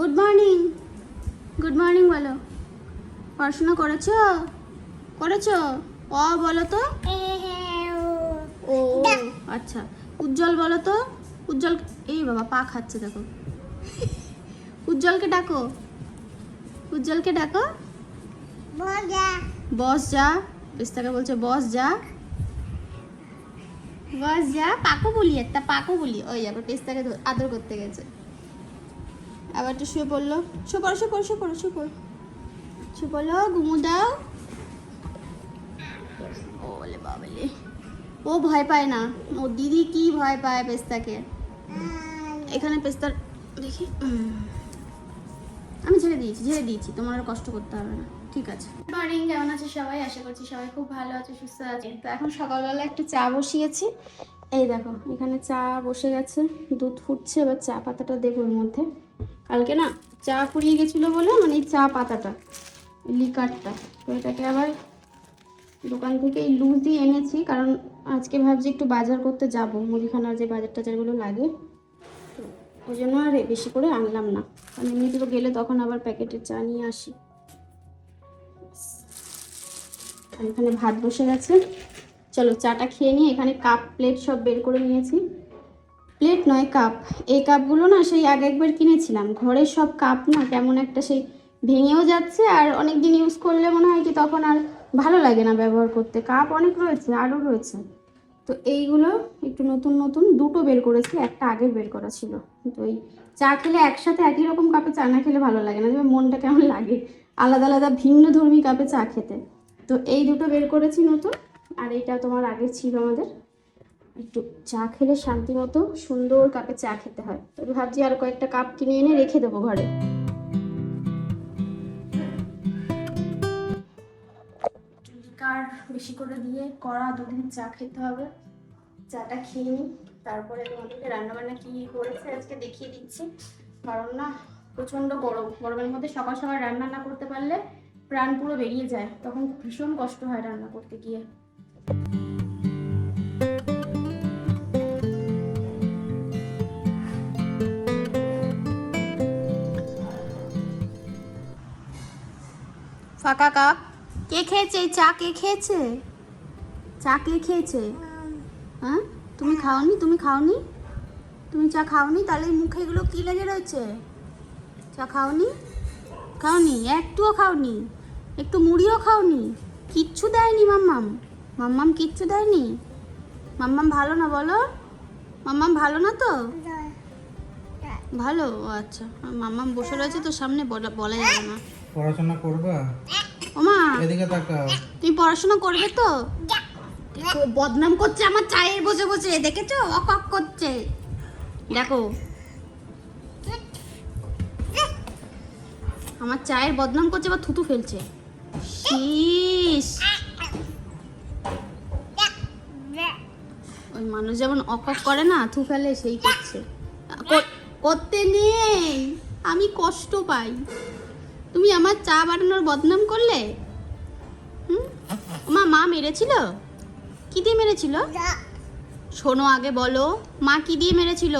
Good morning good morning বলো। পড়াশোনা করেছ? করেছ? অ বলো তো। ও আচ্ছা। উজ্জ্বল বলো তো। উজ্জ্বল এই বাবা পা খাচ্ছে দেখো। উজ্জ্বলকে ডাকো। উজ্জ্বলকে ডাকো। বস যা। পেস্তাকে বলছে বস যা। বস যা পাকো বলি একটা পাকো বলি। ওই আবার পেস্তাকে আদর করতে গেছে। আবার একটু শুয়ে পড়ল। শুয়ে পড়ো শুয়ে পড়ো শুয়ে পড়ো শুয়ে পড়ো। শুয়ে পড়ল ঘুমু দাও। ওলে বাবলে। ও ভয় পায় না। ও দিদি কি ভয় পায় পেস্তাকে? এখানে পেস্তার দেখি। আমি ছেড়ে দিয়েছি ছেড়ে দিয়েছি। তোমার আর কষ্ট করতে হবে না। ঠিক আছে। মর্নিং কেমন আছে সবাই? আশা করছি সবাই খুব ভালো আছে সুস্থ আছে। তো এখন সকালবেলা একটু চা বসিয়েছি। এই দেখো এখানে চা বসে গেছে দুধ ফুটছে এবার চা পাতাটা দেবো ওর মধ্যে। কালকে না চা ফুরিয়ে গেছিল বলে মানে চা পাতাটা লিকারটা। তো এটাকে আবার দোকান থেকে এই লুজ দিয়ে এনেছি, কারণ আজকে ভাবছি একটু বাজার করতে যাব। মুদিখানার যে বাজার টাজারগুলো লাগে। ওই জন্য আর বেশি করে আনলাম না। কারণ এমনিতে তো গেলে তখন আবার প্যাকেটের চা নিয়ে আসি। এখানে ভাত বসে গেছে। চলো চাটা খেয়ে নিয়ে এখানে কাপ, প্লেট সব বের করে নিয়েছি। প্লেট নয়, কাপ। এই কাপগুলো না সেই আগে একবার কিনেছিলাম। ঘরের সব কাপ না কেমন একটা সেই ভেঙেও যাচ্ছে আর অনেক দিন ইউজ করলে মনে হয় কি তখন আর ভালো লাগে না ব্যবহার করতে। কাপ অনেক রয়েছে, আরও রয়েছে। তো এইগুলো একটু নতুন নতুন দুটো বের করেছি, একটা আগে বের করা ছিল। তো এই চা খেলে একসাথে একই রকম কাপে চা না খেলে ভালো লাগে না, যে মনটা কেমন লাগে। আলাদা আলাদা ভিন্ন ধর্মী কাপে চা খেতে। তো এই দুটো বের করেছি নতুন, আর এইটা তোমার আগে ছিল আমাদের। একটু চা খেলে শান্তি মতো সুন্দর কাপে চা খেতে হয়। তো ভাবছি আর কয়েকটা কাপ কিনে এনে রেখে দেবো ঘরে। কার বেশি করে দিয়ে কড়া দুদিন চা খেতে হবে। চাটা খেয়ে নিই, তারপরে তোমাদেরকে রান্নাবান্না কী করেছে আজকে দেখিয়ে দিচ্ছি। কারণ না, প্রচণ্ড গরম। গরমের মধ্যে সকাল সকাল রান্না না করতে পারলে প্রাণ পুরো বেরিয়ে যায়। তখন ভীষণ কষ্ট হয় রান্না করতে গিয়ে। ফাঁকা কাপ কে খেয়েছে? চা কে খেয়েছে? চা কে খেয়েছে? হ্যাঁ? তুমি খাওনি? তুমি খাওনি? তুমি চা খাওনি? তাহলে মুখে এগুলো কী লেগে রয়েছে? চা খাওনি? খাওনি? একটুও খাওনি? একটু মুড়িও খাওনি? কিচ্ছু দেয়নি মাম্মাম। মাম্মাম কিচ্ছু দেয়নি? মাম্মাম ভালো না বলো? মাম্মাম ভালো না তো? ভালো? ও আচ্ছা। মাম্মাম বসে রয়েছে তো সামনে বলা বলা যাবে না। পড়াশোনা করবা? ওমা এদিকে তাকাও। তুমি পড়াশোনা করবে তো? দেখো, বদনাম করছে আমার চায়ের বসে বসে দেখেছ? অক অক করছে। দেখো আমার চায়ের বদনাম করছে বা থুতু ফেলছে। শীষ ওই মানুষ যেমন অক অক করে না থু ফেলে সেই করছে। করতে নেই। আমি কষ্ট পাই। তুমি আমার চা বানানোর বদনাম করলে? হুম? মা মা মেরেছিল? কি দিয়ে মেরেছিল? শোনো আগে বলো মা কি দিয়ে মেরেছিল?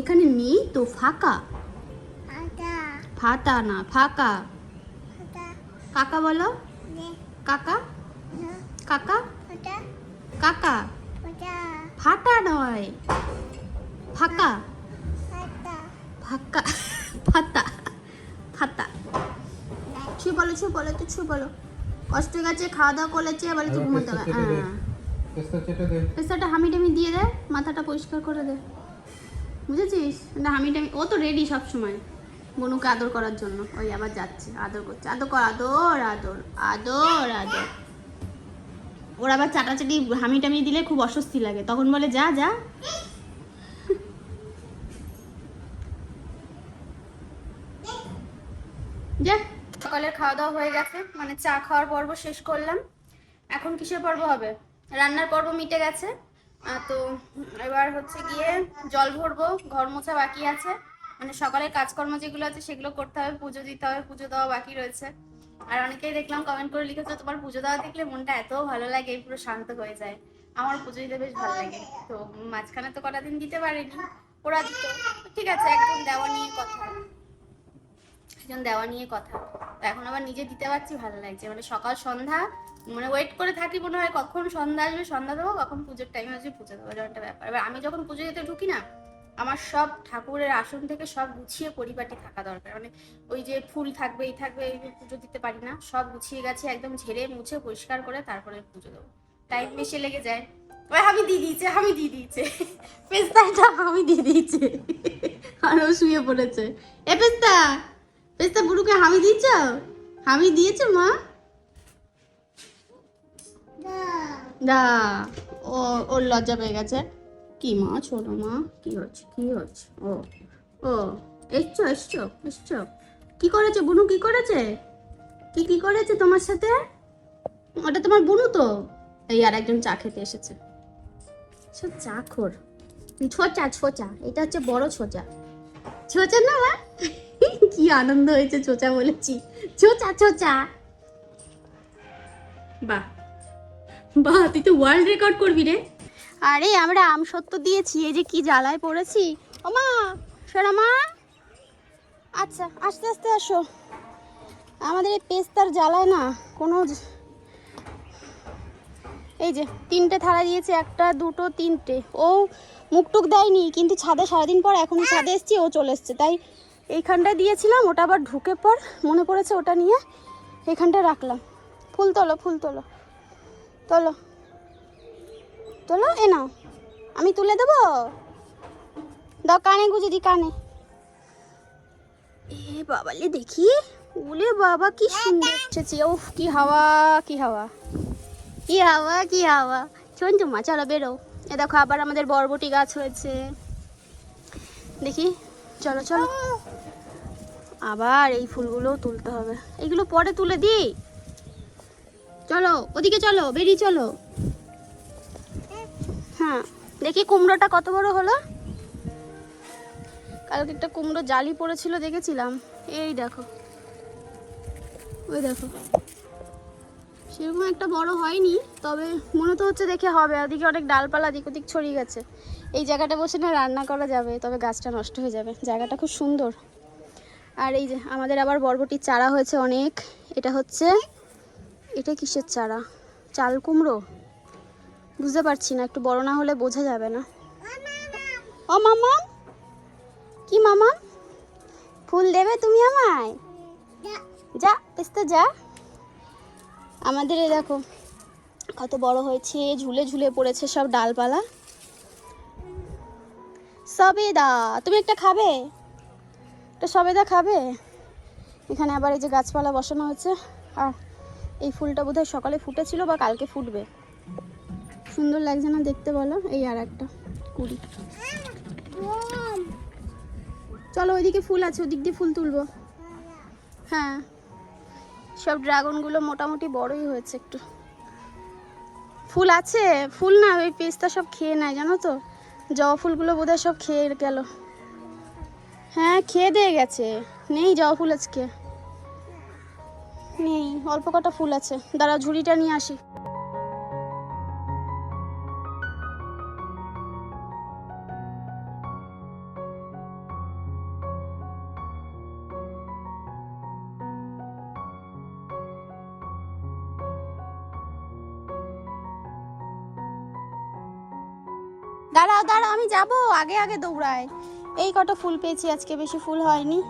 এখানে নেই তো ফাঁকা। ফাতা না ফাঁকা। কাকা বলো। কাকা? কাকা? কাকা? ফাটা নয়। ফাঁকা। ফাঁকা। ফাতা ফাতা ছুঁ বলো ছুঁ বলো তো ছুঁ বলো কষ্ট গেছে খাওয়া দাওয়া করেছে একটু আবার ঘুমাতে হবে। পেস্তাটা হামি টামি দিয়ে দে মাথাটা পরিষ্কার করে দে। বুঝেছিস? না হামি টামি ও তো রেডি সব সময় বনুকে আদর করার জন্য। ওই আবার যাচ্ছে আদর করছে। আদর কর আদর আদর আদর আদর। ওর আবার চাটাচাটি হামি টামি দিলে খুব অস্বস্তি লাগে। তখন বলে যা যা। সকালের খাওয়া দাওয়া হয়ে গেছে মানে চা খাওয়ার পর্ব শেষ করলাম। এখন কিসের পর্ব হবে? রান্নার পর্ব মিটে গেছে তো এবার হচ্ছে গিয়ে জল ভরবো, ঘর মোছা বাকি আছে। মানে সকালের কাজকর্ম যেগুলো আছে সেগুলো করতে হবে, পুজো দিতে হবে, পুজো দেওয়া বাকি রয়েছে। আর অনেকেই দেখলাম কমেন্ট করে লিখেছো, তোমার পুজো দেওয়া দেখলে মনটা এত ভালো লাগে, পুরো শান্ত হয়ে যায়। আমার পুজো দিতে বেশ ভালো লাগে। তো মাঝখানে তো কটা দিন দিতে পারিনি, ওরা দিত। ঠিক আছে, একদম দেওয়া নিয়ে কথা। একজন দেওয়া নিয়ে কথা। তো এখন আবার নিজে দিতে পারছি, ভালো লাগছে। মানে সকাল সন্ধ্যা মানে ওয়েট করে থাকি মনে হয় কখন সন্ধ্যা আসবে, সন্ধ্যা দেবো, কখন পুজোর টাইমে আসবে, পুজো দেবো, এরকম একটা ব্যাপার। এবার আমি যখন পুজো যেতে ঢুকি না, আমার সব ঠাকুরের আসন থেকে সব গুছিয়ে পরিপাটি থাকা দরকার। মানে ওই যে ফুল থাকবে, এই থাকবে, এই পুজো দিতে পারি না। সব গুছিয়ে গেছে, একদম ঝেড়ে মুছে পরিষ্কার করে তারপরে পুজো দেবো। টাইম বেশি লেগে যায়। ওই আমি দিয়ে দিয়েছে, আমি দিয়ে দিয়েছে। পেস্তাটা আমি দিয়ে দিয়েছে। আর ও শুয়ে পড়েছে। এ পেস্তা! পেস্তা বুড়ুকে হামি দিয়েছ? হামি দিয়েছে মা? দা ও ওর লজ্জা পেয়ে গেছে। কি মা ছোট মা? কি হচ্ছে কি হচ্ছে? ও ও এসছো এসছো এসছো। কি করেছে বুনু কি করেছে? কি কি করেছে তোমার সাথে? ওটা তোমার বুনু তো? এই আর একজন চা খেতে এসেছে। সব চা খোর। ছোচা ছোচা। এটা হচ্ছে বড় ছোচা। ছোচা না মা? কি আনন্দ হয়েছে চোচা বলেছি। ছোচা ছোচা। বাহ। বাহ তুই তো ওয়ার্ল্ড রেকর্ড করবি রে। আরে আমরা আম সত্য দিয়েছি এই যে কি জ্বালায় পড়েছি। ও মা সোনা মা। আচ্ছা আস্তে আস্তে আসো। আমাদের এই পেস্তার জ্বালায় না কোনো এই যে তিনটে থালা দিয়েছে একটা দুটো তিনটে। ও মুখটুক দেয়নি, কিন্তু ছাদে সারাদিন পর এখন ছাদে এসছি, ও চলে এসছে। তাই এইখানটা দিয়েছিলাম, ওটা আবার ঢুকে পর মনে পড়েছে ওটা নিয়ে এইখানটায় রাখলাম। ফুল তোলো ফুল তোলো। তোলো। তোলো, এ নাও। আমি তুলে দেবো? দাও, কানে গুজে দি, কানে। এ বাবালে, দেখি। ওলে বাবা, কি সুন্দর উফ, কি হাওয়া কি হাওয়া। কি হাওয়া কি হাওয়া। শোন মা চলো বেরো। এ দেখো আবার আমাদের বরবটি গাছ হয়েছে। দেখি, চলো চলো। আবার এই ফুলগুলোও তুলতে হবে। এইগুলো পরে তুলে দিই। চলো, ওদিকে চলো, বেরিয়ে চলো। হ্যাঁ দেখি কুমড়োটা কত বড় হলো। কালকে একটা কুমড়ো জালি পড়েছিল, দেখেছিলাম। এই দেখো, ওই দেখো। সেরকম একটা বড় হয়নি, তবে মনে তো হচ্ছে দেখে হবে। ওদিকে অনেক ডালপালা দিক ওদিক ছড়িয়ে গেছে। এই জায়গাটা বসে না রান্না করা যাবে, তবে গাছটা নষ্ট হয়ে যাবে। জায়গাটা খুব সুন্দর। আর এই যে আমাদের আবার বরবটির চারা হয়েছে অনেক। এটা হচ্ছে, এটা কিসের চারা? চাল কুমড়ো? বুঝতে পারছি না, একটু বড় না হলে বোঝা যাবে না। ও মামা, কি মামা? ফুল দেবে তুমি আমায়? যা পেস্তা যা। আমাদের এই দেখো, কত বড় হয়েছে, ঝুলে ঝুলে পড়েছে সব ডালপালা। সবেদা, তুমি একটা খাবে? একটা সবেদা খাবে? এখানে আবার এই যে গাছপালা বসানো হয়েছে, আর এই ফুলটা বোধহয় সকালে ফুটেছিল বা কালকে ফুটবে। সুন্দর লাগছে না দেখতে বলো? এই আর একটা, কুড়ি। চলো ওইদিকে ফুল আছে, ওদিক দিয়ে ফুল তুলবো। হ্যাঁ। সব ড্রাগনগুলো মোটামুটি বড়ই হয়েছে একটু। ফুল আছে, ফুল না, ওই পেস্তা সব খেয়ে নেয়, জানো তো? জবা ফুলগুলো বোধহয় সব খেয়ে গেল। হ্যাঁ খেয়ে দিয়ে গেছে। নেই জবা ফুল আজকে। নেই, অল্প কটা ফুল আছে। দাঁড়া ঝুড়িটা নিয়ে আসি। দাঁড়াও দাঁড়াও, আমি যাব। আগে আগে দৌড়াই এই কটা ফুল পেয়েছি, আজকে বেশি ফুল হয়নি।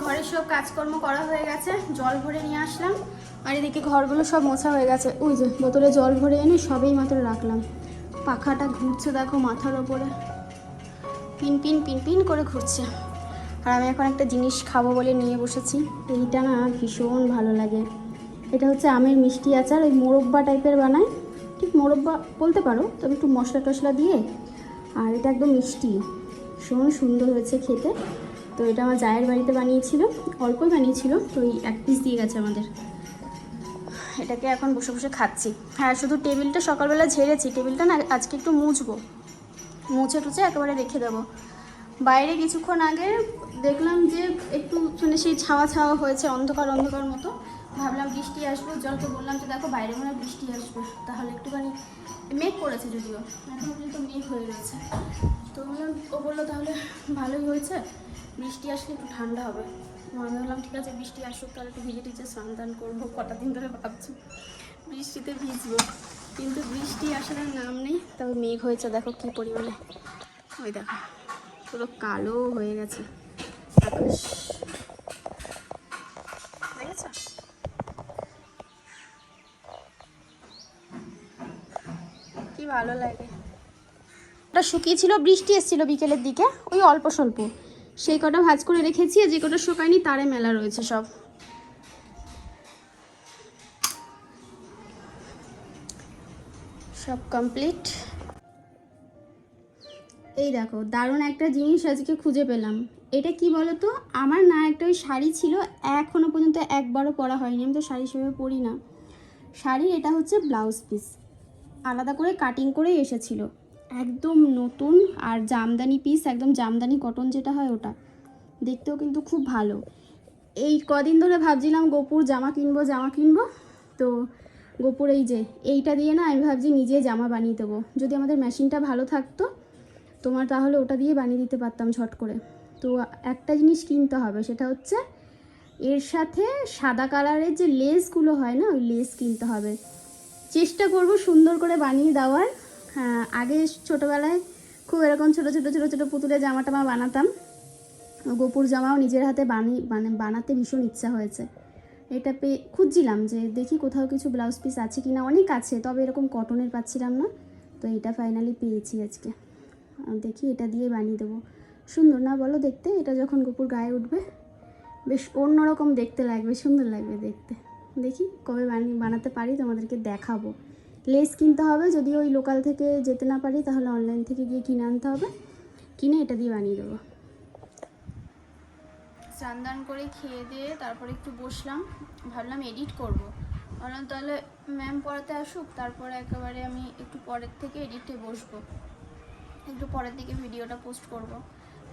ঘরের সব কাজকর্ম করা হয়ে গেছে, জল ভরে নিয়ে আসলাম। আর এদিকে ঘরগুলো সব মোছা হয়ে গেছে। ওই যে, বোতলে জল ভরে এনে সবেই মাত্র রাখলাম। পাখাটা ঘুরছে, দেখো মাথার ওপরে। পিন পিন পিন পিন করে ঘুরছে। আর আমি এখন একটা জিনিস খাব বলে নিয়ে বসেছি। এইটা না ভীষণ ভালো লাগে। এটা হচ্ছে আমের মিষ্টি আচার, ওই মোরব্বা টাইপের বানায়। ঠিক মোরব্বা বলতে পারো, তবে একটু মশলা টশলা দিয়ে আর এটা একদম মিষ্টি। ভীষণ সুন্দর হয়েছে খেতে। তো এটা আমার জায়ের বাড়িতে বানিয়েছিল, অল্পই বানিয়েছিল, তো এই এক পিস দিয়ে গেছে আমাদের। এটাকে এখন বসে বসে খাচ্ছি। হ্যাঁ শুধু টেবিলটা সকালবেলা ঝেড়েছি, টেবিলটা না আজকে একটু মুছবো। মুছে টুছে একেবারে রেখে দেবো। বাইরে কিছুক্ষণ আগে দেখলাম যে একটু মানে সেই ছাওয়া ছাওয়া হয়েছে, অন্ধকার অন্ধকার মতো। ভাবলাম বৃষ্টি আসবে, জলকে বললাম যে দেখো বাইরে মনে বৃষ্টি আসবে। তাহলে একটুখানি মেঘ করেছে যদিও, এখন পর্যন্ত মেঘ হয়ে রয়েছে। তো বললাম, ও বলল তাহলে ভালোই হয়েছে, বৃষ্টি আসলে একটু ঠান্ডা হবে। আমি বললাম, ঠিক আছে, বৃষ্টি আসুক, তাহলে একটু ভিজে টিজে স্নান টান করব, কটা দিন ধরে ভাবছি বৃষ্টিতে ভিজবো। কিন্তু বৃষ্টি আসার নাম নেই, তবে মেঘ হয়েছে, দেখো কি পরিমাণে। ওই দেখো, পুরো কালো হয়ে গেছে। আকাশ। ভালো লাগে। ওটা শুকিয়েছিল, বৃষ্টি এসেছিল বিকেলের দিকে, ওই অল্প স্বল্প। সেই কটা ভাজ করে রেখেছি আর যে কটা শুকায়নি তারে মেলা রয়েছে সব। সব কমপ্লিট এই দেখো, দারুণ একটা জিনিস আজকে খুঁজে পেলাম। এটা কি বলো তো আমার না একটা ওই শাড়ি ছিল এখনও পর্যন্ত একবারও পরা হয়নি। আমি তো শাড়ি সেভাবে পরি না। শাড়ির এটা হচ্ছে ব্লাউজ পিস আলাদা করে কাটিং করেই এসেছিল। একদম নতুন আর জামদানি পিস একদম জামদানি কটন যেটা হয় ওটা। দেখতেও কিন্তু খুব ভালো। এই কদিন ধরে ভাবছিলাম গোপুর জামা কিনবো জামা কিনবো। তো গোপুর এই যে, এইটা দিয়ে না আমি ভাবছি নিজে জামা বানিয়ে দেবো। যদি আমাদের মেশিনটা ভালো থাকতো, তোমার তাহলে ওটা দিয়ে বানিয়ে দিতে পারতাম ঝট করে। তো একটা জিনিস কিনতে হবে, সেটা হচ্ছে এর সাথে সাদা কালারের যে লেসগুলো হয় না, ওই লেস কিনতে হবে। চেষ্টা করব সুন্দর করে বানিয়ে দেওয়ার। আগে ছোটোবেলায় খুব এরকম ছোটো ছোটো ছোটো ছোটো পুতুলের জামা টামা বানাতাম। গোপুর জামাও নিজের হাতে বানি মানে বানাতে ভীষণ ইচ্ছা হয়েছে। এটা পেয়ে খুঁজছিলাম যে দেখি কোথাও কিছু ব্লাউজ পিস আছে কি না অনেক আছে, তবে এরকম কটনের পাচ্ছিলাম না। তো এটা ফাইনালি পেয়েছি আজকে। দেখি এটা দিয়ে বানিয়ে দেবো। সুন্দর না বলো দেখতে, এটা যখন গোপুর গায়ে উঠবে, বেশ অন্যরকম দেখতে লাগবে, সুন্দর লাগবে দেখতে। দেখি কবে বানিয়ে বানাতে পারি, তোমাদেরকে দেখাবো। লেস কিনতে হবে, যদি ওই লোকাল থেকে যেতে না পারি, তাহলে অনলাইন থেকে গিয়ে কিনে আনতে হবে। কিনে এটা দিয়ে বানিয়ে দেবো। স্নান দান করে খেয়ে দিয়ে তারপরে একটু বসলাম, ভাবলাম এডিট করব। ভাবলাম তাহলে ম্যাম পড়াতে আসুক, তারপরে একেবারে আমি একটু পরের থেকে এডিটে বসবো। একটু পরের দিকে ভিডিওটা পোস্ট করব।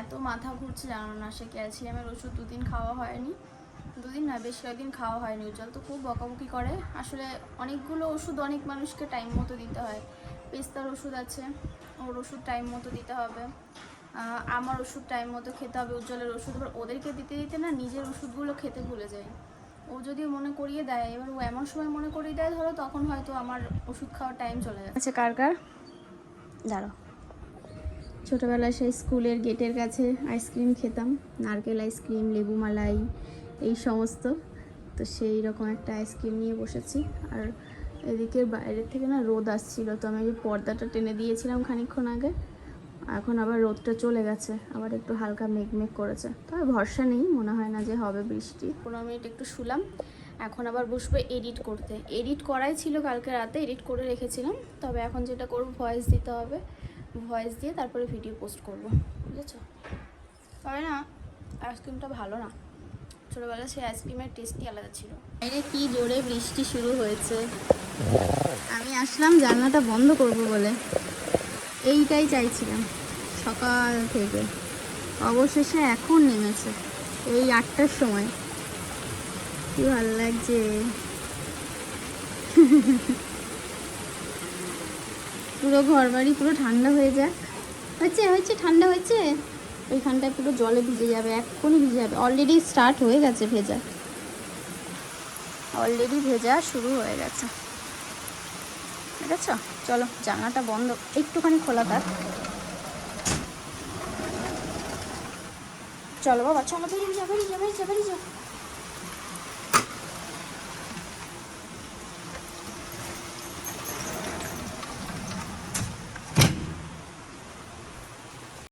এত মাথা ঘুরছে, জানো না সে ক্যালসিয়ামের ওষুধ দুদিন খাওয়া হয়নি। দুদিন না, বেশ কয়েকদিন খাওয়া হয়নি উজ্জ্বল, তো খুব বকাবকি করে। আসলে অনেকগুলো ওষুধ অনেক মানুষকে টাইম মতো দিতে হয়। পেস্তার ওষুধ আছে, ওর ওষুধ টাইম মতো দিতে হবে। আমার ওষুধ টাইম মতো খেতে হবে, উজ্জ্বলের ওষুধ। এবার ওদেরকে দিতে দিতে না নিজের ওষুধগুলো খেতে ভুলে যায়। ও যদি মনে করিয়ে দেয়, এবার ও এমন সময় মনে করিয়ে দেয়, ধরো তখন হয়তো আমার ওষুধ খাওয়ার টাইম চলে যাচ্ছে। আচ্ছা কার কার? দাঁড়ো ছোটোবেলায় সেই স্কুলের গেটের কাছে আইসক্রিম খেতাম, নারকেল আইসক্রিম লেবু মালাই এই সমস্ত। তো সেই রকম একটা আইসক্রিম নিয়ে বসেছি। আর এদিকে বাইরের থেকে না রোদ আসছিল। তো আমি পর্দাটা টেনে দিয়েছিলাম খানিকক্ষণ আগে। এখন আবার রোদটা চলে গেছে। আবার একটু হালকা মেঘ মেঘ করেছে তবে ভরসা নেই। মনে হয় না যে হবে বৃষ্টি। পনেরো মিনিট একটু শুলাম। এখন আবার বসবো এডিট করতে। এডিট করাই ছিল কালকে রাতে। এডিট করে রেখেছিলাম। তবে এখন যেটা করব ভয়েস দিতে হবে। ভয়েস দিয়ে তারপরে ভিডিও পোস্ট করব। বুঝেছ? তবে না আইসক্রিমটা ভালো না। ছোটোবেলায় সেই আইসক্রিমের টেস্টই আলাদা ছিল। বাইরে কি জোরে বৃষ্টি শুরু হয়েছে? আমি আসলাম, জানলাটা বন্ধ করব বলে। এইটাই চাইছিলাম, সকাল থেকে। অবশেষে এখন নেমেছে, এই আটটার সময়। কি ভালো লাগছে। পুরো ঘর বাড়ি পুরো ঠান্ডা হয়ে যাক। হয়েছে হয়েছে, ঠান্ডা হয়েছে? ওইখানটায় পুরো জলে ভিজে যাবে, এক্ষুনি ভিজে যাবে। অলরেডি স্টার্ট হয়ে গেছে ভেজা। অলরেডি ভেজা শুরু হয়ে গেছে। ঠিক আছে চলো, জানলাটা বন্ধ। একটুখানি খোলা থাক। চলো বাবা, চলো, বেরিয়ে যা বেরিয়ে যা বেরিয়ে যা বেরিয়ে যা